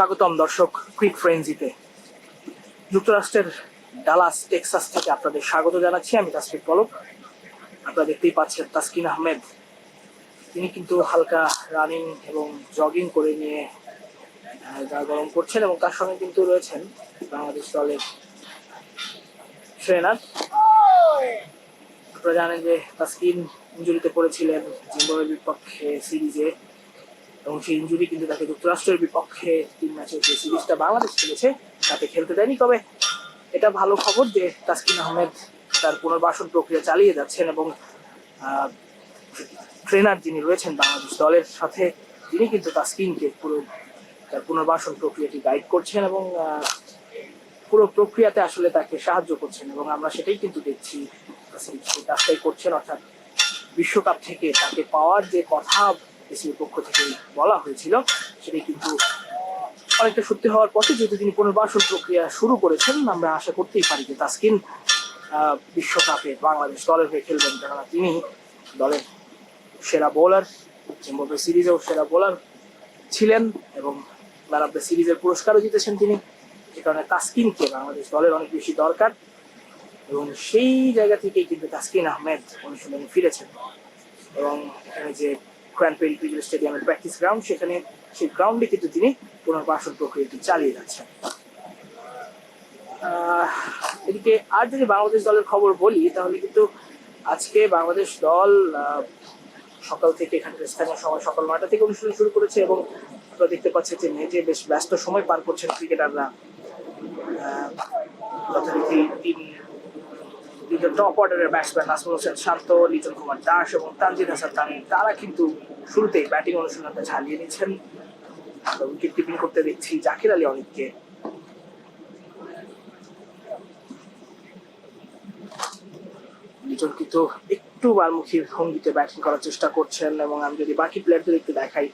স্বাগতম দর্শক কুইক ফ্রেন্সিতে যুক্তরাষ্ট্রের ডালাস, টেক্সাস থেকে আপনাদের স্বাগত জানাচ্ছি। আমি তাসফিক পলক। আপনারা দেখতেই পাচ্ছেন তাসকিন আহমেদ। তিনি কিন্তু হালকা রানিং এবং জগিং করে নিয়ে গা গরম করছেন এবং তার সঙ্গে কিন্তু রয়েছেন বাংলাদেশ দলের ট্রেনার আপনারা জানেন যে তাসকিন ইঞ্জুরিতে পড়েছিলেন জিম্বাবুয়ের বিপক্ষে সিরিজে এবং সেই ইঞ্জুরি কিন্তু তাকে যুক্তরাষ্ট্রের বিপক্ষে তিন ম্যাচের যে সিরিজটা বাংলাদেশ খেলেছে, তাতে খেলতে দেয়নি। তবে এটা ভালো খবর যে তাসকিন আহমেদ তার পুনর্বাসন প্রক্রিয়া চালিয়ে যাচ্ছেন এবং ট্রেনার যিনি রয়েছেন বাংলাদেশ দলের সাথে, তিনি কিন্তু তাসকিনকে পুরো তার পুনর্বাসন প্রক্রিয়াটি গাইড করছেন এবং পুরো প্রক্রিয়াতে আসলে তাকে সাহায্য করছেন এবং আমরা সেটাই কিন্তু দেখছি কাজটাই করছেন, অর্থাৎ বিশ্বকাপ থেকে তাকে পাওয়ার যে কথা এসির পক্ষ থেকে বলা হয়েছিল। সেটি কিন্তু অনেকটা সত্যি হওয়ার পথে যেহেতু তিনি পুনর্বাসন প্রক্রিয়া শুরু করেছেন, আমরা আশা করতেই পারি যে তাসকিন বিশ্বকাপে বাংলাদেশ দলের হয়ে খেলবেন কেননা তিনি দলের সেরা বোলার জিম্বাবুয়ে সিরিজেও সেরা বোলার ছিলেন এবং ম্যান অফ দ্য সিরিজের পুরস্কারও জিতেছেন তিনি। সে কারণে তাসকিনকে বাংলাদেশ দলের অনেক বেশি দরকার এবং সেই জায়গা থেকেই কিন্তু তাসকিন আহমেদ অনুশীলনে ফিরেছেন। এবং এখানে যে ক্র্যান ক্রিকেট স্টেডিয়ামের প্র্যাকটিস গ্রাউন্ড সেখানে সেই গ্রাউন্ডে কিন্তু তিনি পুনর্বাসন প্রক্রিয়াটি চালিয়ে যাচ্ছেন। এদিকে আর যদি বাংলাদেশ দলের খবর বলি, তাহলে কিন্তু আজকে বাংলাদেশ দল সকাল থেকে এখানকার স্থানীয় সময় সকাল নয়টা থেকে অনুশীলন শুরু করেছে এবং আপনারা দেখতে পাচ্ছেন যে নেটে বেশ ব্যস্ত সময় পার করছেন ক্রিকেটাররা। যথারীতি তিন দুজন টপ অর্ডারের ব্যাটসম্যান নাসমুল হোসেন শান্ত, লিটন কুমার দাস এবং তানজিদ হাসান তামিম, তারা কিন্তু শুরুতেই ব্যাটিং অনুশীলনটা ঝালিয়ে নিচ্ছেন। উইকেট কিপিং করতে দেখছি জাকির আলী অনেককে। লিটন কিন্তু একটু বারমুখী ভঙ্গিতে ব্যাটিং করার চেষ্টা করছেন এবং আমি যদি বাকি প্লেয়ারদের একটু দেখাই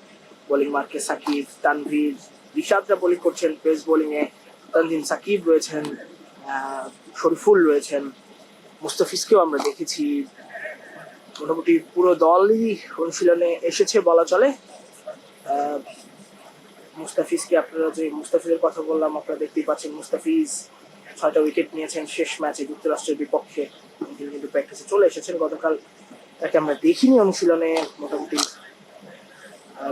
বোলিং মার্কে সাকিব, তানভীর রিশাদরা বোলিং করছেন পেস বোলিং এ তানজিম সাকিব রয়েছেন শরীফুল রয়েছেন। মুস্তাফিজকেও আমরা দেখেছি। মোটামুটি পুরো দলই অনুশীলনে এসেছে, বলা চলে। মুস্তাফিজকে আপনারা যে মুস্তাফিজের কথা বললাম, আপনারা দেখতেই পাচ্ছেন মুস্তাফিজ ছয়টা উইকেট নিয়েছেন শেষ ম্যাচে যুক্তরাষ্ট্রের বিপক্ষে। তিনি কিন্তু প্র্যাকটিসে চলে এসেছেন। গতকাল তাকে আমরা দেখিনি অনুশীলনে মোটামুটি।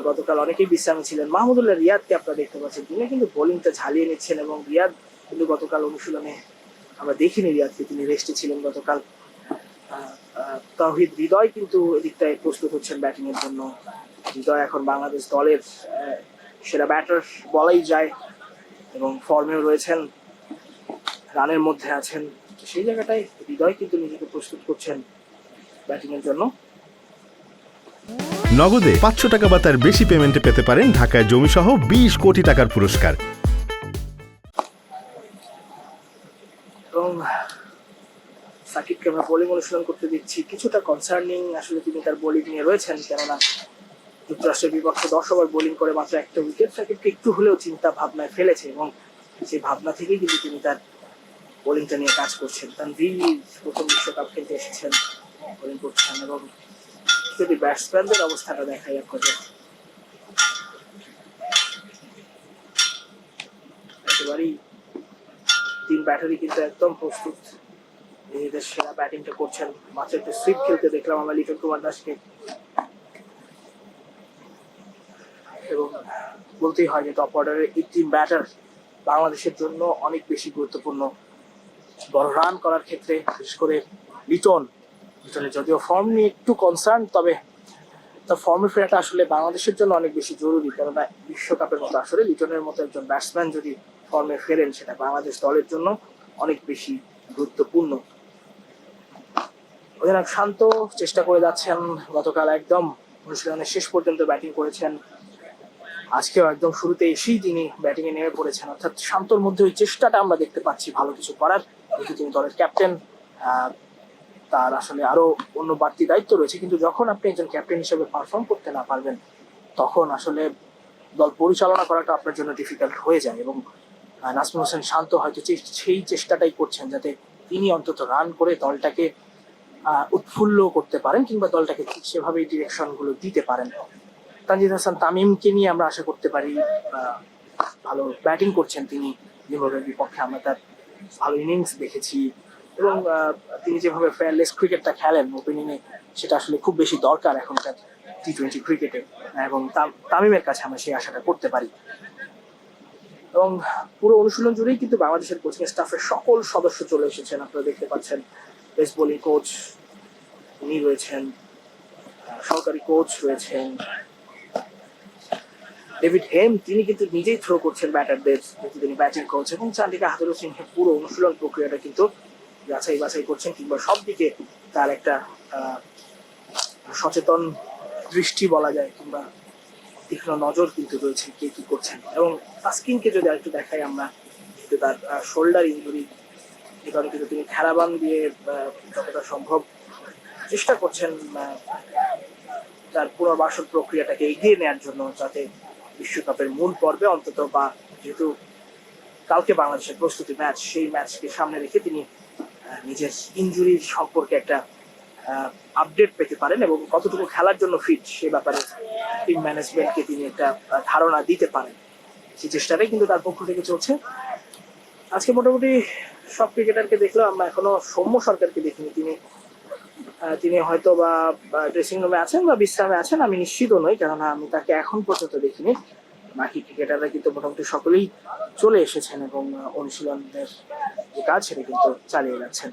গতকাল অনেকেই বিশ্রামে ছিলেন। মাহমুদুল্লাহ রিয়াদকে আপনারা দেখতে পাচ্ছেন। তিনি কিন্তু বোলিংটা ঝালিয়ে নিচ্ছেন এবং রিয়াদ কিন্তু গতকাল অনুশীলনে আমরা দেখিনি রিয়াদকে তিনি রেস্টে ছিলেন গতকাল। আহ, হৃদয় কিন্তু এদিকটায় প্রস্তুত হচ্ছেন ব্যাটিং এর জন্য। হৃদয় এখন বাংলাদেশ দলের সেরা ব্যাটার বলাই যায় এবং ফর্মেও রয়েছেন রানের মধ্যে আছেন। সেই জায়গাটায় হৃদয় কিন্তু নিজেকে প্রস্তুত করছেন ব্যাটিং এর জন্য। নগদে পাঁচশো টাকা বা তার বেশি পেমেন্টে পেতে পারেন ঢাকায় জমিসহ বিশ কোটি টাকার পুরস্কার। এবং সাকিবকে আমরা বোলিং অনুশীলন করতে দিচ্ছি। কিছুটা কনসার্নিং আসলে তিনি তার বোলিং নিয়ে রয়েছেন, কেননা যুক্তরাষ্ট্রের বিপক্ষে দশ ওভার বোলিং করে মাত্র একটা উইকেট সাকিবকে একটু হলেও চিন্তা ভাবনায় ফেলেছে এবং সেই ভাবনা থেকেই কিন্তু তিনি তার বোলিংটা নিয়ে কাজ করছেন। তানভীর প্রথম বিশ্বকাপ খেলতে এসেছেন বোলিং করছেন এবং যদি ব্যাটসম্যানদের অবস্থাটা দেখাই এক কথা একেবারেই তিন ব্যাটারি কিন্তু একদম প্রস্তুত। নিজেদের সেরা ব্যাটিংটা করছেন। মাত্র একটু সুইপ খেলতে দেখলাম আমরা লিটন কুমার দাসকে। এবং বলতেই হয় যে টপ অর্ডারের এই তিন ব্যাটার বাংলাদেশের জন্য অনেক বেশি গুরুত্বপূর্ণ। বড় রান করার ক্ষেত্রে, বিশেষ করে লিটন। লিটনের যদিও ফর্ম নিয়ে একটু কনসার্ন তবে তার ফর্মে ফেরাটা আসলে বাংলাদেশের জন্য অনেক বেশি জরুরি। কেননা বিশ্বকাপের মতো আসলে লিটনের মতো একজন ব্যাটসম্যান যদি ফর্মে ফেরেন সেটা বাংলাদেশ দলের জন্য অনেক বেশি গুরুত্বপূর্ণ। অধিনায়ক শান্ত চেষ্টা করে যাচ্ছেন গতকাল একদম। অনুশীলনের শেষ পর্যন্ত ব্যাটিং করেছেন। আজকেও একদম শুরুতে এসেই তিনি ব্যাটিংয়ে নেমে পড়েছেন। অর্থাৎ শান্তর মধ্যে ওই চেষ্টাটা আমরা দেখতে পাচ্ছি ভালো কিছু করার। যেহেতু তিনি দলের ক্যাপ্টেন তার আসলে আরও অন্য বাড়তি দায়িত্ব রয়েছে। কিন্তু যখন আপনি একজন ক্যাপ্টেন হিসেবে পারফর্ম করতে না পারবেন, তখন আসলে দল পরিচালনা করাটা আপনার জন্য ডিফিকাল্ট হয়ে যায় এবং আহ, নাজমুল হোসেন শান্ত হয়তো সেই চেষ্টাটাই করছেন যাতে তিনি অন্তত রান করে দলটাকে উৎফুল্ল করতে পারেন কিংবা দলটাকে ঠিক সেভাবেই ডিরেকশনগুলো দিতে পারেন। তানজিদ হাসান তামিমকে নিয়ে আমরা আশা করতে পারি ভালো ব্যাটিং করছেন তিনি জিম্বাবুয়ের বিপক্ষে আমরা তার ভালো ইনিংস দেখেছি। এবং তিনি যেভাবে ফেয়ারলেস ক্রিকেটটা খেলেন ওপেনিংয়ে সেটা আসলে খুব বেশি দরকার এখনকার টি টোয়েন্টি ক্রিকেটে এবং তামিমের কাছে আমরা সেই আশাটা করতে পারি। এবং পুরো অনুশীলন জুড়েই কিন্তু বাংলাদেশের কোচিং স্টাফের সকল সদস্য চলে এসেছেন। আপনারা দেখতে পাচ্ছেন পেস বোলিং কোচ উনি রয়েছেন আহ, সহকারী কোচ রয়েছেন। ডেভিড হেম তিনি কিন্তু নিজেই থ্রো করছেন ব্যাটারদের কিন্তু তিনি ব্যাটিং কোচ এবং চান্ডিকা হাতুরু সিংহের পুরো অনুশীলন প্রক্রিয়াটা কিন্তু যাচাই বাছাই করছেন কিংবা সব দিকে তার একটা সচেতন দৃষ্টি বলা যায় কিংবা তীক্ষ্ণ নজর কিন্তু রয়েছে কে কি করছেন। এবং তাস্কিনকে যদি আরেকটু দেখাই আমরা কিন্তু তার শোল্ডার ইঞ্জুরি যে কারণে কিন্তু তিনি খেলাবান দিয়ে যতটা সম্ভব চেষ্টা করছেন তার পুনর্বাসন প্রক্রিয়াটাকে এগিয়ে নেওয়ার জন্য যাতে বিশ্বকাপের মূল পর্বে অন্তত বা যেহেতু কালকে বাংলাদেশের প্রস্তুতি ম্যাচ, সেই ম্যাচকে সামনে রেখে তিনি নিজের ইঞ্জুরির সম্পর্কে একটা আপডেট পেতে পারেন এবং কতটুকু খেলার জন্য ফিট সে ব্যাপারে টিম ম্যানেজমেন্টকে তিনি একটা ধারণা দিতে পারেন। সেই চেষ্টাটাই কিন্তু তার পক্ষ থেকে চলছে। আজকে মোটামুটি সব ক্রিকেটারকে দেখলেও আমরা এখনও সৌম্য সরকারকে দেখিনি। তিনি তিনি হয়তো বা ড্রেসিং রুমে আছেন বা বিশ্রামে আছেন আমি নিশ্চিত নই কেননা আমি তাকে এখন পর্যন্ত দেখিনি। বাকি ক্রিকেটাররা কিন্তু মোটামুটি সকলেই চলে এসেছেন এবং আহ, অনুশীলনের যে কাজ সেটা কিন্তু চালিয়ে যাচ্ছেন।